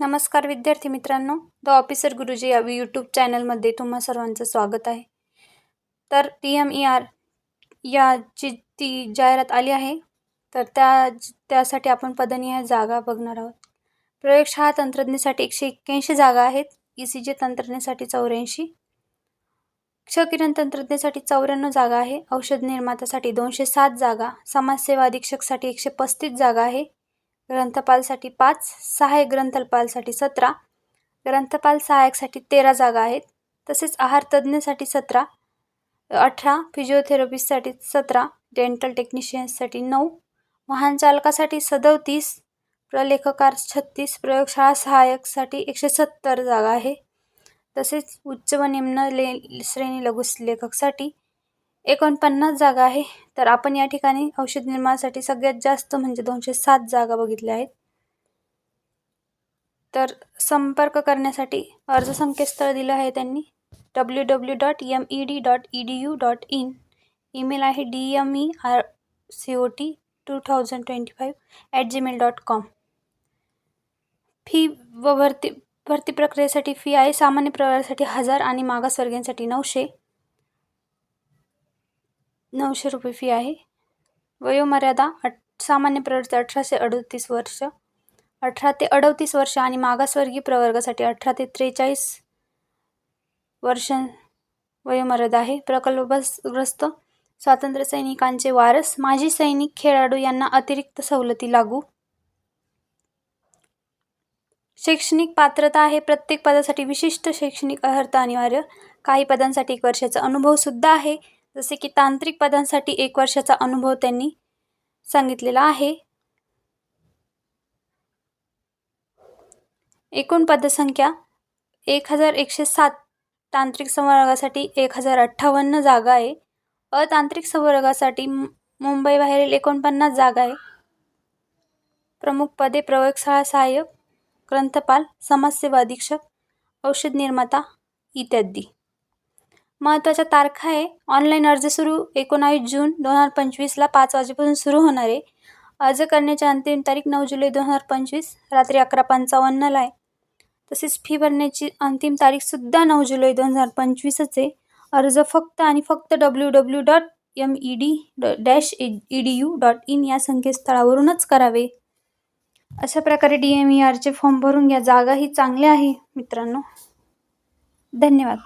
नमस्कार विद्यार्थी मित्रांनो द ऑफिसर गुरुजी या यूट्यूब चॅनलमध्ये तुम्हा सर्वांचं स्वागत आहे. तर टी एम ई आर याची ती जाहिरात आली आहे तर त्या त्यासाठी आपण पदनीय जागा बघणार आहोत. प्रयोगशाळा तंत्रज्ञासाठी एकशे एक्क्याऐंशी जागा आहेत ई सी जी तंत्रज्ञासाठी चौऱ्याऐंशी क्षकिरण तंत्रज्ञासाठी चौऱ्याण्णव जागा आहे औषध निर्मात्यासाठी दोनशे सात जागा समाजसेवा अधीक्षकसाठी एकशे पस्तीस जागा आहे ग्रंथपालसाठी पाच सहाय्यक ग्रंथपालसाठी सतरा. ग्रंथपाल सहाय्यकसाठी तेरा जागा आहेत. तसेच आहार तज्ज्ञसाठी सतरा अठरा फिजिओथेरपिस्टसाठी सतरा डेंटल टेक्निशियन्ससाठी नऊ वाहन चालकासाठी सदोतीस प्रलेखकार छत्तीस प्रयोगशाळा सहाय्यकसाठी एकशे सत्तर जागा आहे. तसेच उच्च व निम्न ले श्रेणी लघु लेखकसाठी एकोणपन्नास जागा आहे. तर आपण या ठिकाणी औषध निर्माणासाठी सगळ्यात जास्त म्हणजे दोनशे सात जागा बघितल्या आहेत. तर संपर्क करण्यासाठी अर्ज संकेतस्थळ दिलं आहे त्यांनी. W W dot M E D dot E D U dot in email आहे D M E R C O T two thousand twenty five at Gmail dot com fee व भरती भरती प्रक्रियेसाठी फी आहे. सामान्य प्रवारासाठी हजार आणि मागासवर्गीयांसाठी नऊशे. नऊशे रुपये फी आहे. वयोमर्यादा अट सामान्य प्रवर्ती अठराशे अडतीस वर्ष. अठरा ते अडतीस वर्ष आणि मागासवर्गीय प्रवर्गासाठी अठरा ते त्रेचाळीस वर्ष वयोमर्यादा आहे. प्रकल्पग्रस्त स्वातंत्र्य सैनिकांचे वारस माजी सैनिक खेळाडू यांना अतिरिक्त सवलती लागू. शैक्षणिक पात्रता आहे. प्रत्येक पदासाठी विशिष्ट शैक्षणिक अर्हता अनिवार्य. काही पदांसाठी एक वर्षाचा अनुभवसुद्धा आहे. जसे की तांत्रिक पदांसाठी एक वर्षाचा अनुभव त्यांनी सांगितलेला आहे. एकूण पदसंख्या एक हजार एकशे सात. तांत्रिक संवर्गासाठी एक हजार अठ्ठावन्न जागा आहे. अतांत्रिक संवर्गासाठी मुंबईबाहेरील एकोणपन्नास जागा आहे. प्रमुख पदे प्रयोगशाळा सहाय्यक ग्रंथपाल समाजसेवा अधीक्षक औषध निर्माता इत्यादी. महत्त्वाच्या तारखा आहे. ऑनलाईन अर्ज सुरू एकोणावीस जून दोन हजार पंचवीसला पाच वाजेपासून सुरू होणार आहे. अर्ज करण्याची अंतिम तारीख नऊ जुलै दोन हजार पंचवीस रात्री अकरा पंचावन्नला आहे. तसेच फी भरण्याची अंतिम तारीखसुद्धा नऊ जुलै दोन हजार पंचवीसच आहे. अर्ज फक्त आणि फक्त W W dot M E D dash E D U dot in या संकेतस्थळावरूनच करावे. अशा प्रकारे डी एम ई आरचे फॉर्म भरून घ्या. जागाही चांगल्या आहे मित्रांनो. धन्यवाद.